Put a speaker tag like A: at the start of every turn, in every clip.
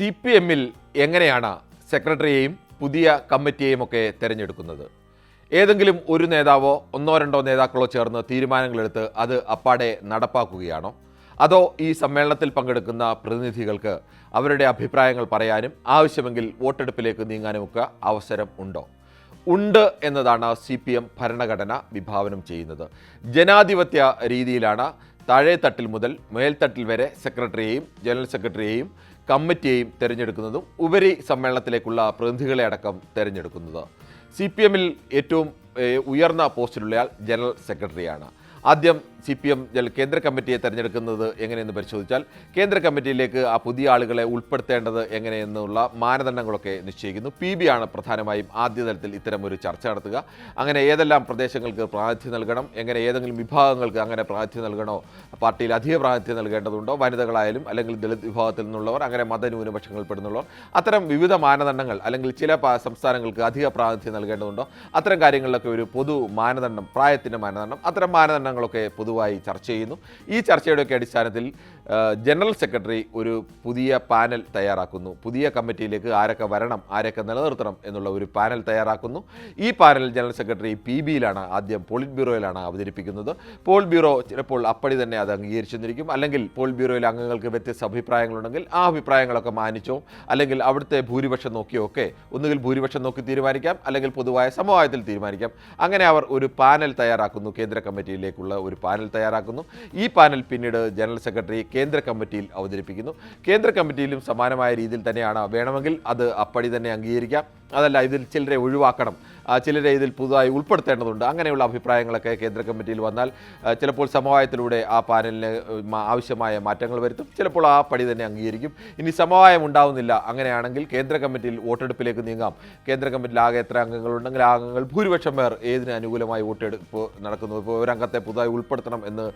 A: C P എമ്മിൽ എങ്ങനെയാണ് സെക്രട്ടറിയെയും പുതിയ കമ്മിറ്റിയെയും ഒക്കെ തിരഞ്ഞെടുക്കുന്നത്? ഏതെങ്കിലും ഒരു നേതാവോ ഒന്നോ രണ്ടോ നേതാക്കളോ ചേർന്ന് തീരുമാനങ്ങളെടുത്ത് അത് അപ്പാടെ നടപ്പാക്കുകയാണോ? അതോ ഈ സമ്മേളനത്തിൽ പങ്കെടുക്കുന്ന പ്രതിനിധികൾക്ക് അവരുടെ അഭിപ്രായങ്ങൾ പറയാനും ആവശ്യമെങ്കിൽ വോട്ടെടുപ്പിലേക്ക് നീങ്ങാനുമൊക്കെ അവസരം ഉണ്ടോ? ഉണ്ട് എന്നതാണ് സി ഭരണഘടന വിഭാവനം ചെയ്യുന്നത്. ജനാധിപത്യ രീതിയിലാണ് താഴേത്തട്ടിൽ മുതൽ മേൽത്തട്ടിൽ വരെ സെക്രട്ടറിയെയും ജനറൽ സെക്രട്ടറിയെയും കമ്മിറ്റിയെയും തിരഞ്ഞെടുക്കുന്നതും ഉപരി സമ്മേളനത്തിലേക്കുള്ള പ്രതിനിധികളെ അടക്കം തിരഞ്ഞെടുക്കുന്നത്. സി പി എമ്മിൽ ഏറ്റവും ഉയർന്ന പോസ്റ്റിലുള്ളയാൾ ജനറൽ സെക്രട്ടറിയാണ്. ആദ്യം സി പി എം കേന്ദ്ര കമ്മിറ്റിയെ തിരഞ്ഞെടുക്കുന്നത് എങ്ങനെയെന്ന് പരിശോധിച്ചാൽ കേന്ദ്ര കമ്മിറ്റിയിലേക്ക് ആ പുതിയ ആളുകളെ ഉൾപ്പെടുത്തേണ്ടത് എങ്ങനെയെന്നുള്ള മാനദണ്ഡങ്ങളൊക്കെ നിശ്ചയിക്കുന്നു. പി ബി ആണ് പ്രധാനമായും ആദ്യ തലത്തിൽ ഇത്തരം ഒരു ചർച്ച നടത്തുക. അങ്ങനെ ഏതെല്ലാം പ്രദേശങ്ങൾക്ക് പ്രാതിനിധ്യം നൽകണം എങ്ങനെ ഏതെങ്കിലും വിഭാഗങ്ങൾക്ക് അങ്ങനെ പ്രാതിനിധ്യം നൽകണോ പാർട്ടിയിൽ അധിക പ്രാതിനിധ്യം നൽകേണ്ടതുണ്ടോ വനിതകളായാലും അല്ലെങ്കിൽ ദളിത് വിഭാഗത്തിൽ നിന്നുള്ളവർ അങ്ങനെ മതന്യൂനപക്ഷങ്ങളിൽ പെടുന്നുള്ളവർ അത്തരം വിവിധ മാനദണ്ഡങ്ങൾ അല്ലെങ്കിൽ ചില സംസ്ഥാനങ്ങൾക്ക് അധിക പ്രാതിനിധ്യം നൽകേണ്ടതുണ്ടോ അത്തരം കാര്യങ്ങളിലൊക്കെ ഒരു പൊതു മാനദണ്ഡം പ്രായത്തിന്റെ മാനദണ്ഡം അത്തരം മാനദണ്ഡങ്ങളൊക്കെ പൊതുവായി ചർച്ച ചെയ്യുന്നു. ഈ ചർച്ചയുടെയൊക്കെ അടിസ്ഥാനത്തിൽ ജനറൽ സെക്രട്ടറി ഒരു പുതിയ പാനൽ തയ്യാറാക്കുന്നു. പുതിയ കമ്മിറ്റിയിലേക്ക് ആരൊക്കെ വരണം ആരൊക്കെ നിലനിർത്തണം എന്നുള്ള ഒരു പാനൽ തയ്യാറാക്കുന്നു. ഈ പാനൽ ജനറൽ സെക്രട്ടറി പി ബിയിലാണ് ആദ്യം പോളിറ്റ് ബ്യൂറോയിലാണ് അവതരിപ്പിക്കുന്നത്. പോൾ ബ്യൂറോ ചിലപ്പോൾ അപ്പടി തന്നെ അത് അംഗീകരിച്ചെന്നിരിക്കും. അല്ലെങ്കിൽ പോൾ ബ്യൂറോയിലെ അംഗങ്ങൾക്ക് വ്യത്യസ്ത അഭിപ്രായങ്ങളുണ്ടെങ്കിൽ ആ അഭിപ്രായങ്ങളൊക്കെ മാനിച്ചോ അല്ലെങ്കിൽ അവിടുത്തെ ഭൂരിപക്ഷം നോക്കിയോ ഒക്കെ ഒന്നുകിൽ ഭൂരിപക്ഷം നോക്കി തീരുമാനിക്കാം അല്ലെങ്കിൽ പൊതുവായ സമവായത്തിൽ തീരുമാനിക്കാം. അങ്ങനെ അവർ ഒരു പാനൽ തയ്യാറാക്കുന്നു കേന്ദ്ര കമ്മിറ്റിയിലേക്കുള്ള ഒരു പാനൽ തയ്യാറാക്കുന്നു. ഈ പാനൽ പിന്നീട് ജനറൽ സെക്രട്ടറി കേന്ദ്ര കമ്മിറ്റിയിൽ അവതരിപ്പിക്കുന്നു. കേന്ദ്ര കമ്മിറ്റിയിലും സമാനമായ രീതിയിൽ തന്നെയാണ് വേണമെങ്കിൽ അത് അപ്പടി തന്നെ അംഗീകരിക്കാം. അതല്ല ഇതിൽ ചിലരെ ഒഴിവാക്കണം. ചിലരെ ഇതിൽ പുതുതായി ഉൾപ്പെടുത്തേണ്ടതുണ്ട്. അങ്ങനെയുള്ള അഭിപ്രായങ്ങളൊക്കെ കേന്ദ്ര കമ്മിറ്റിയിൽ വന്നാൽ ചിലപ്പോൾ സമവായത്തിലൂടെ ആ പാനലിന് ആവശ്യമായ മാറ്റങ്ങൾ വരുത്തും. ചിലപ്പോൾ ആ പടി തന്നെ അംഗീകരിക്കും. ഇനി സമവായം ഉണ്ടാവുന്നില്ല. അങ്ങനെയാണെങ്കിൽ കേന്ദ്ര കമ്മിറ്റിയിൽ വോട്ടെടുപ്പിലേക്ക് നീങ്ങാം. കേന്ദ്ര കമ്മിറ്റിയിൽ ആകെ എത്ര അംഗങ്ങളുണ്ടെങ്കിൽ ആ അംഗങ്ങൾ ഭൂരിപക്ഷം പേർ ഏതിന് അനുകൂലമായി വോട്ടെടുപ്പ് നടക്കുന്നു? ഇപ്പോൾ ഒരംഗത്തെ പുതുതായി ഉൾപ്പെടുത്തണം എന്ന്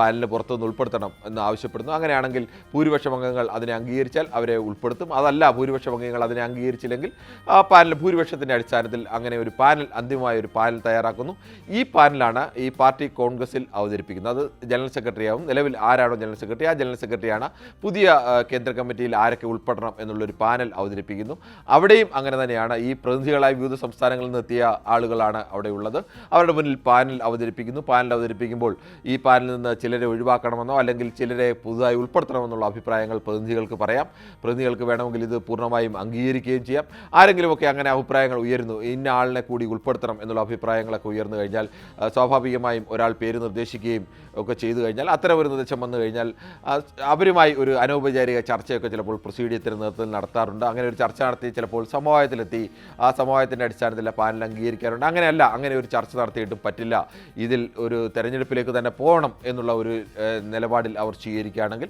A: പാനലിന് പുറത്തുനിന്ന് ഉൾപ്പെടുത്തണം എന്ന് ആവശ്യപ്പെടുന്നു. അങ്ങനെയാണെങ്കിൽ ഭൂരിപക്ഷം അംഗങ്ങൾ അതിനെ അംഗീകരിച്ചാൽ അവരെ ഉൾപ്പെടുത്തും. അതല്ല ഭൂരിപക്ഷം അംഗങ്ങൾ അതിനെ അംഗീകരിച്ചില്ലെങ്കിൽ ആ പാനൽ ഭൂരിപക്ഷത്തിന്റെ അടിസ്ഥാനത്തിൽ അങ്ങനെ ഒരു പാനൽ അന്തിമമായ ഒരു പാനൽ തയ്യാറാക്കുന്നു. ഈ പാനലാണ് ഈ പാർട്ടി കോൺഗ്രസിൽ അവതരിപ്പിക്കുന്നത്. അത് ജനറൽ സെക്രട്ടറി ആവും നിലവിൽ ആരാണോ ജനറൽ സെക്രട്ടറി? ആ ജനറൽ സെക്രട്ടറിയാണ് പുതിയ കേന്ദ്ര കമ്മിറ്റിയിൽ ആരൊക്കെ ഉൾപ്പെടണം എന്നുള്ളൊരു പാനൽ അവതരിപ്പിക്കുന്നു. അവിടെയും അങ്ങനെ തന്നെയാണ്. ഈ പ്രതിനിധികളായി വിവിധ സംസ്ഥാനങ്ങളിൽ നിന്ന് എത്തിയ ആളുകളാണ് അവിടെ ഉള്ളത് അവരുടെ മുന്നിൽ പാനൽ അവതരിപ്പിക്കുന്നു. പാനൽ അവതരിപ്പിക്കുമ്പോൾ ഈ പാനലിൽ നിന്ന് ചിലരെ ഒഴിവാക്കണമെന്നോ അല്ലെങ്കിൽ ചിലരെ പുതുതായി ഉൾപ്പെടുത്തണമെന്നുള്ള അഭിപ്രായങ്ങൾ പ്രതിനിധികൾക്ക് പറയാം. പ്രതിനിധികൾക്ക് വേണമെങ്കിൽ ഇത് പൂർണമായും അംഗീകരിക്കുകയും ചെയ്യാം. ആരെങ്കിലുമൊക്കെ അങ്ങനെ അഭിപ്രായങ്ങൾ ഉയരുന്നു. ഇന്ന ആളിനെ കൂടി ഉൾപ്പെടുത്തണം എന്നുള്ള അഭിപ്രായങ്ങളൊക്കെ ഉയർന്നു കഴിഞ്ഞാൽ സ്വാഭാവികമായും ഒരാൾ പേര് നിർദ്ദേശിക്കുകയും ഒക്കെ ചെയ്തു കഴിഞ്ഞാൽ അത്തരം ഒരു നിർദ്ദേശം വന്നു കഴിഞ്ഞാൽ അവരുമായി ഒരു അനൗപചാരിക ചർച്ചയൊക്കെ ചിലപ്പോൾ പ്രൊസീഡിയത്തിന് നേതൃത്വത്തിൽ നടത്താറുണ്ട്. അങ്ങനെ ഒരു ചർച്ച നടത്തി ചിലപ്പോൾ സമവായത്തിലെത്തി ആ സമവായത്തിന്റെ അടിസ്ഥാനത്തിൽ പാനൽ അംഗീകരിക്കാറുണ്ട്. അങ്ങനെയല്ല അങ്ങനെ ഒരു ചർച്ച നടത്തിയിട്ടും പറ്റില്ല. ഇതിൽ ഒരു തെരഞ്ഞെടുപ്പിലേക്ക് തന്നെ പോകണം എന്നുള്ള ഒരു നിലപാടിൽ അവർ സ്വീകരിക്കുകയാണെങ്കിൽ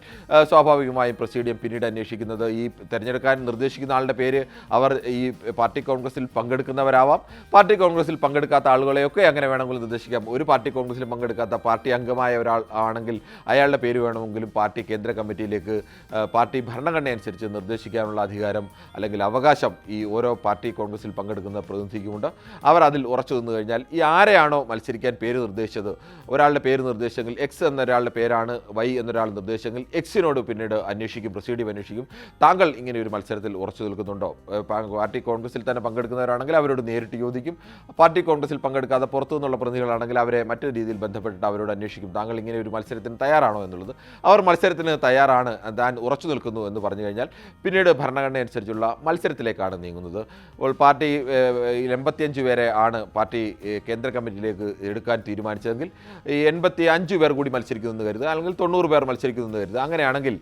A: സ്വാഭാവികമായും പ്രൊസീഡിയം പിന്നീട് അന്വേഷിക്കുന്നത് ഈ തിരഞ്ഞെടുക്കാൻ നിർദ്ദേശിക്കുന്ന ആളുടെ പേര് അവർ ഈ പാർട്ടി കോൺഗ്രസിൽ പങ്കെടുക്കുന്നവരാവാം. പാർട്ടി കോൺഗ്രസിൽ പങ്കെടുക്കാത്ത ആളുകളെയൊക്കെ അങ്ങനെ വേണമെങ്കിൽ നിർദ്ദേശിക്കാം. ഒരു പാർട്ടി കോൺഗ്രസിൽ പങ്കെടുക്കാത്ത പാർട്ടി അംഗമായ ഒരാൾ ആണെങ്കിൽ അയാളുടെ പേര് വേണമെങ്കിലും പാർട്ടി കേന്ദ്ര കമ്മിറ്റിയിലേക്ക് പാർട്ടി ഭരണഘടന അനുസരിച്ച് നിർദ്ദേശിക്കാനുള്ള അധികാരം അല്ലെങ്കിൽ അവകാശം ഈ ഓരോ പാർട്ടി കോൺഗ്രസിൽ പങ്കെടുക്കുന്ന പ്രതിനിധിക്കുമുണ്ട്. അവർ അതിൽ ഉറച്ചു നിന്ന് കഴിഞ്ഞാൽ ഈ ആരെയാണോ മത്സരിക്കാൻ പേര് നിർദ്ദേശിച്ചത്? ഒരാളുടെ പേര് നിർദ്ദേശമെങ്കിൽ എക്സ് എന്നൊരാളുടെ പേരാണ് വൈ എന്നൊരാൾ നിർദ്ദേശമെങ്കിൽ എക്സിനോട് പിന്നീട് അന്വേഷിക്കും പ്രൊസീഡിയം അന്വേഷിക്കും. താങ്കൾ ഇങ്ങനെ ഒരു മത്സരത്തിൽ ഉറച്ചു നിൽക്കുന്നുണ്ടോ? പാർട്ടി പാർട്ടി കോൺഗ്രസിൽ തന്നെ പങ്കെടുക്കുന്നവരാണെങ്കിൽ അവരോട് നേരിട്ട് ചോദിക്കും. പാർട്ടി കോൺഗ്രസിൽ പങ്കെടുക്കാതെ പുറത്തു നിന്നുള്ള പ്രതിനിധികളാണെങ്കിൽ അവരെ മറ്റൊരു രീതിയിൽ ബന്ധപ്പെട്ടിട്ട് അവരോട് അന്വേഷിക്കും. താങ്കൾ ഇങ്ങനെ ഒരു മത്സരത്തിന് തയ്യാറാണോ എന്നുള്ളത്. അവർ മത്സരത്തിന് തയ്യാറാണ് താൻ ഉറച്ചു നിൽക്കുന്നു എന്ന് പറഞ്ഞു കഴിഞ്ഞാൽ പിന്നീട് ഭരണഘടന അനുസരിച്ചുള്ള മത്സരത്തിലേക്കാണ് നീങ്ങുന്നത്. അപ്പോൾ പാർട്ടി എൺപത്തിയഞ്ച് പേരെ ആണ് പാർട്ടി കേന്ദ്ര കമ്മിറ്റിയിലേക്ക് എടുക്കാൻ തീരുമാനിച്ചതെങ്കിൽ ഈ എൺപത്തി അഞ്ച് പേർ കൂടി മത്സരിക്കുന്നു കരുതുക. അല്ലെങ്കിൽ തൊണ്ണൂറ് പേർ മത്സരിക്കുന്നു കരുതുക. അങ്ങനെയാണെങ്കിൽ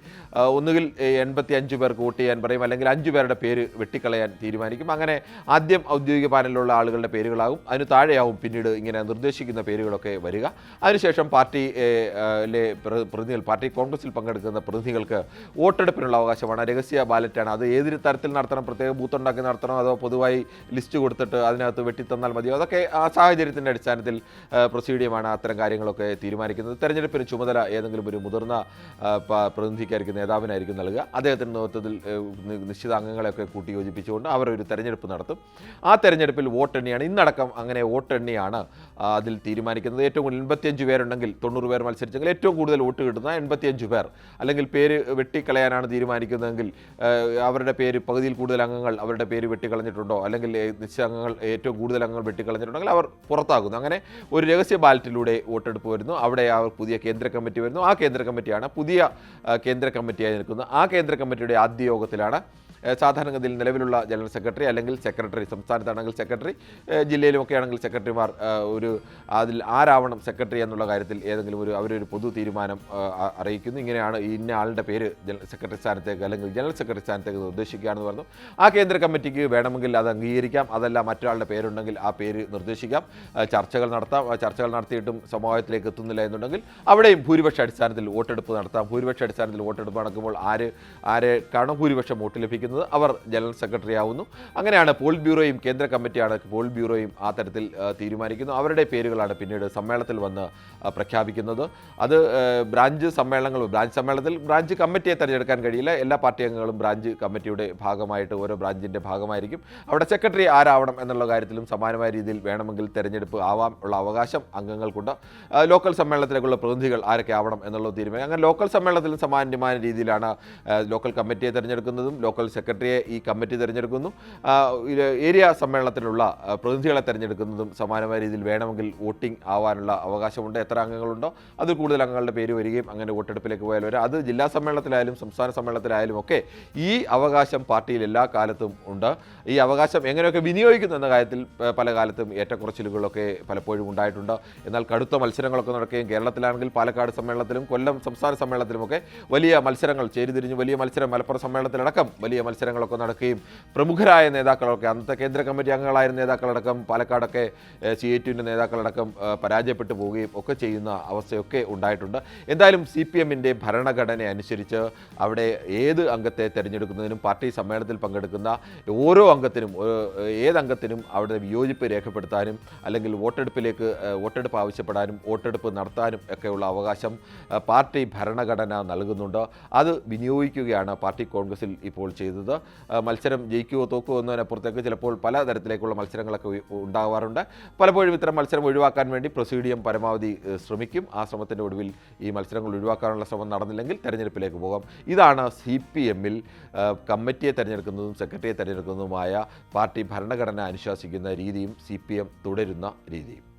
A: ഒന്നുകിൽ എൺപത്തി അഞ്ച് പേർക്ക് വോട്ട് ചെയ്യാൻ പറയും. അല്ലെങ്കിൽ അഞ്ച് പേരുടെ പേര് വെട്ടിക്കളയാൻ തീരുമാനിക്കും. അങ്ങനെ ആദ്യം ഔദ്യോഗിക പാനലിലുള്ള ആളുകളുടെ പേരുകളാകും അതിന് താഴെയാവും പിന്നീട് ഇങ്ങനെ നിർദ്ദേശിക്കുന്ന പേരുകളൊക്കെ വരിക. അതിനുശേഷം പാർട്ടി ഏഹ്, ലെ പ്രതിനിധികൾ പാർട്ടി കോൺഗ്രസിൽ പങ്കെടുക്കുന്ന പ്രതിനിധികൾക്ക് വോട്ടെടുപ്പിനുള്ള അവകാശമാണ്. രഹസ്യ ബാലറ്റാണ്. അത് ഏത് തരത്തിൽ നടത്തണം? പ്രത്യേക ബൂത്ത് ഉണ്ടാക്കി നടത്തണോ? അതോ പൊതുവായി ലിസ്റ്റ് കൊടുത്തിട്ട് അതിനകത്ത് വെട്ടിത്തന്നാൽ മതിയോ? അതൊക്കെ ആ സാഹചര്യത്തിന്റെ അടിസ്ഥാനത്തിൽ പ്രൊസീഡിയമാണ് അത്തരം കാര്യങ്ങളൊക്കെ തീരുമാനിക്കുന്നത്. തെരഞ്ഞെടുപ്പിന് ചുമതല ഏതെങ്കിലും ഒരു മുതിർന്ന പ്രതിനിധിക്കായിരിക്കും നേതാവിനായിരിക്കും നൽകുക. അദ്ദേഹത്തിന്റെ നേതൃത്വത്തിൽ നിശ്ചിത അംഗങ്ങളെയൊക്കെ കൂട്ടിയോജിപ്പിച്ചുകൊണ്ട് അവർ ഒരു തെരഞ്ഞെടുപ്പ് തെരഞ്ഞെടുപ്പ് നടത്തും. ആ തെരഞ്ഞെടുപ്പിൽ വോട്ടെണ്ണിയാണ് ഇന്നടക്കം അങ്ങനെ വോട്ടെണ്ണിയാണ് അതിൽ തീരുമാനിക്കുന്നത്. ഏറ്റവും കൂടുതൽ എൺപത്തിയഞ്ച് പേരുണ്ടെങ്കിൽ തൊണ്ണൂറ് പേർ മത്സരിച്ചെങ്കിൽ ഏറ്റവും കൂടുതൽ വോട്ട് കിട്ടുന്ന എൺപത്തിയഞ്ച് പേർ. അല്ലെങ്കിൽ പേര് വെട്ടിക്കളയാനാണ് തീരുമാനിക്കുന്നതെങ്കിൽ അവരുടെ പേര് പകുതിയിൽ കൂടുതൽ അംഗങ്ങൾ അവരുടെ പേര് വെട്ടിക്കളഞ്ഞിട്ടുണ്ടോ? അല്ലെങ്കിൽ നിശ്ചയ അംഗങ്ങൾ ഏറ്റവും കൂടുതൽ അംഗങ്ങൾ വെട്ടിക്കളഞ്ഞിട്ടുണ്ടെങ്കിൽ അവർ പുറത്താകുന്നു. അങ്ങനെ ഒരു രഹസ്യ ബാലറ്റിലൂടെ വോട്ടെടുപ്പ് വരുന്നു. അവിടെ അവർ പുതിയ കേന്ദ്ര കമ്മിറ്റി വരുന്നു. ആ കേന്ദ്ര കമ്മിറ്റിയാണ് പുതിയ കേന്ദ്ര കമ്മിറ്റിയായി നിൽക്കുന്നത്. ആ കേന്ദ്ര കമ്മിറ്റിയുടെ ആദ്യ യോഗത്തിലാണ് സാധാരണഗതിയിൽ നിലവിലുള്ള ജനറൽ സെക്രട്ടറി അല്ലെങ്കിൽ സെക്രട്ടറി സംസ്ഥാനത്താണെങ്കിൽ സെക്രട്ടറി ജില്ലയിലുമൊക്കെ ആണെങ്കിൽ സെക്രട്ടറിമാർ ഒരു അതിൽ ആരാവണം സെക്രട്ടറി എന്നുള്ള കാര്യത്തിൽ ഏതെങ്കിലും ഒരു അവരൊരു പൊതു തീരുമാനം അറിയിക്കുന്നു. ഇങ്ങനെയാണ് ഇന്ന ആളുടെ പേര് സെക്രട്ടറി സ്ഥാനത്തേക്ക് അല്ലെങ്കിൽ ജനറൽ സെക്രട്ടറി സ്ഥാനത്തേക്ക് നിർദ്ദേശിക്കുകയാണെന്ന് പറഞ്ഞു. ആ കേന്ദ്ര കമ്മിറ്റിക്ക് വേണമെങ്കിൽ അത് അംഗീകരിക്കാം. അതല്ല മറ്റൊരാളുടെ പേരുണ്ടെങ്കിൽ ആ പേര് നിർദ്ദേശിക്കാം. ചർച്ചകൾ നടത്താം. ചർച്ചകൾ നടത്തിയിട്ടും സമവായത്തിലേക്ക് എത്തുന്നില്ല എന്നുണ്ടെങ്കിൽ അവിടെയും ഭൂരിപക്ഷ അടിസ്ഥാനത്തിൽ വോട്ടെടുപ്പ് നടത്താം. ഭൂരിപക്ഷ അടിസ്ഥാനത്തിൽ വോട്ടെടുപ്പ് നടക്കുമ്പോൾ ആര് ആരെ ആരെക്കാണോ ഭൂരിപക്ഷം വോട്ട് ലഭിക്കുന്നത് അവർ ജനറൽ സെക്രട്ടറി ആവുന്നു. അങ്ങനെയാണ് പോൾ ബ്യൂറോയും കേന്ദ്ര കമ്മിറ്റിയാണ് പോൾ ബ്യൂറോയും ആ തരത്തിൽ തീരുമാനിക്കുന്നു അവരുടെ പേരുകളാണ് പിന്നീട് സമ്മേളനത്തിൽ വന്ന് പ്രഖ്യാപിക്കുന്നത്. അത് ബ്രാഞ്ച് സമ്മേളനങ്ങൾ ബ്രാഞ്ച് സമ്മേളനത്തിൽ ബ്രാഞ്ച് കമ്മിറ്റിയെ തിരഞ്ഞെടുക്കാൻ കഴിയില്ല. എല്ലാ പാർട്ടി അംഗങ്ങളും ബ്രാഞ്ച് കമ്മിറ്റിയുടെ ഭാഗമായിട്ട് ഓരോ ബ്രാഞ്ചിന്റെ ഭാഗമായിരിക്കും. അവിടെ സെക്രട്ടറി ആരാവണം എന്നുള്ള കാര്യത്തിലും സമാനമായ രീതിയിൽ വേണമെങ്കിൽ തിരഞ്ഞെടുപ്പ് ആവാം ഉള്ള അവകാശം അംഗങ്ങൾക്കുണ്ട്. ലോക്കൽ സമ്മേളനത്തിലേക്കുള്ള പ്രതിനിധികൾ ആരൊക്കെ ആവണം എന്നുള്ള തീരുമാനം. അങ്ങനെ ലോക്കൽ സമ്മേളനത്തിലും സമാനമായ രീതിയിലാണ് ലോക്കൽ കമ്മിറ്റിയെ തിരഞ്ഞെടുക്കുന്നതും ലോക്കൽ സെക്രട്ടറിയെ ഈ കമ്മിറ്റി തിരഞ്ഞെടുക്കുന്നു. ഏരിയ സമ്മേളനത്തിലുള്ള പ്രതിനിധികളെ തിരഞ്ഞെടുക്കുന്നതും സമാനമായ രീതിയിൽ വേണമെങ്കിൽ വോട്ടിംഗ് ആവാനുള്ള അവകാശമുണ്ട്. എത്ര അംഗങ്ങളുണ്ടോ അതിൽ കൂടുതൽ അംഗങ്ങളുടെ പേര് വരികയും അങ്ങനെ വോട്ടെടുപ്പിലേക്ക് പോയാൽ വരാം. അത് ജില്ലാ സമ്മേളനത്തിലായാലും സംസ്ഥാന സമ്മേളനത്തിലായാലും ഒക്കെ ഈ അവകാശം പാർട്ടിയിൽ എല്ലാ കാലത്തും ഉണ്ട്. ഈ അവകാശം എങ്ങനെയൊക്കെ വിനിയോഗിക്കുന്നു എന്ന കാര്യത്തിൽ പല കാലത്തും ഏറ്റക്കുറച്ചിലുകളൊക്കെ പലപ്പോഴും ഉണ്ടായിട്ടുണ്ട്. എന്നാൽ കടുത്ത മത്സരങ്ങളൊക്കെ നടക്കുകയും കേരളത്തിലാണെങ്കിൽ പാലക്കാട് സമ്മേളനത്തിലും കൊല്ലം സംസ്ഥാന സമ്മേളനത്തിലുമൊക്കെ വലിയ മത്സരങ്ങൾ ചേരിതിരിഞ്ഞ് വലിയ മത്സരം മലപ്പുറം സമ്മേളനത്തിലടക്കം വലിയ മത്സരങ്ങളൊക്കെ നടക്കുകയും പ്രമുഖരായ നേതാക്കളൊക്കെ അന്നത്തെ കേന്ദ്ര കമ്മിറ്റി അംഗങ്ങളായിരുന്ന നേതാക്കളടക്കം പാലക്കാടൊക്കെ സി എ ടിന്റെ നേതാക്കളടക്കം പരാജയപ്പെട്ടു പോവുകയും ഒക്കെ ചെയ്യുന്ന അവസ്ഥയൊക്കെ ഉണ്ടായിട്ടുണ്ട്. എന്തായാലും സി പി എമ്മിന്റെ ഭരണഘടന അനുസരിച്ച് അവിടെ ഏത് അംഗത്തെ തിരഞ്ഞെടുക്കുന്നതിനും പാർട്ടി സമ്മേളനത്തിൽ പങ്കെടുക്കുന്ന ഓരോ അംഗത്തിനും ഏത് അവിടെ വിയോജിപ്പ് രേഖപ്പെടുത്താനും അല്ലെങ്കിൽ വോട്ടെടുപ്പിലേക്ക് വോട്ടെടുപ്പ് ആവശ്യപ്പെടാനും വോട്ടെടുപ്പ് നടത്താനും ഒക്കെയുള്ള അവകാശം പാർട്ടി ഭരണഘടന നൽകുന്നുണ്ട്. അത് വിനിയോഗിക്കുകയാണ് പാർട്ടി കോൺഗ്രസിൽ ഇപ്പോൾ ചെയ്തത്. ഏഹ്, മത്സരം ജയിക്കുമോ തോക്കുമോ എന്നതിനപ്പുറത്തേക്ക് ചിലപ്പോൾ പല തരത്തിലേക്കുള്ള മത്സരങ്ങളൊക്കെ ഉണ്ടാകാറുണ്ട് പലപ്പോഴും ഇത്തരം മത്സരം ഒഴിവാക്കാൻ വേണ്ടി പ്രൊസീഡിയം പരമാവധി ശ്രമിക്കും. ആ ശ്രമത്തിന്റെ ഒടുവിൽ ഈ മത്സരങ്ങൾ ഒഴിവാക്കാനുള്ള ശ്രമം നടന്നില്ലെങ്കിൽ തെരഞ്ഞെടുപ്പിലേക്ക് പോകാം. ഇതാണ് സി പി എമ്മിൽ കമ്മിറ്റിയെ തിരഞ്ഞെടുക്കുന്നതും സെക്രട്ടറിയെ തിരഞ്ഞെടുക്കുന്നതുമായ പാർട്ടി ഭരണഘടന അനുശാസിക്കുന്ന രീതിയും സി പി എം തുടരുന്ന രീതിയും.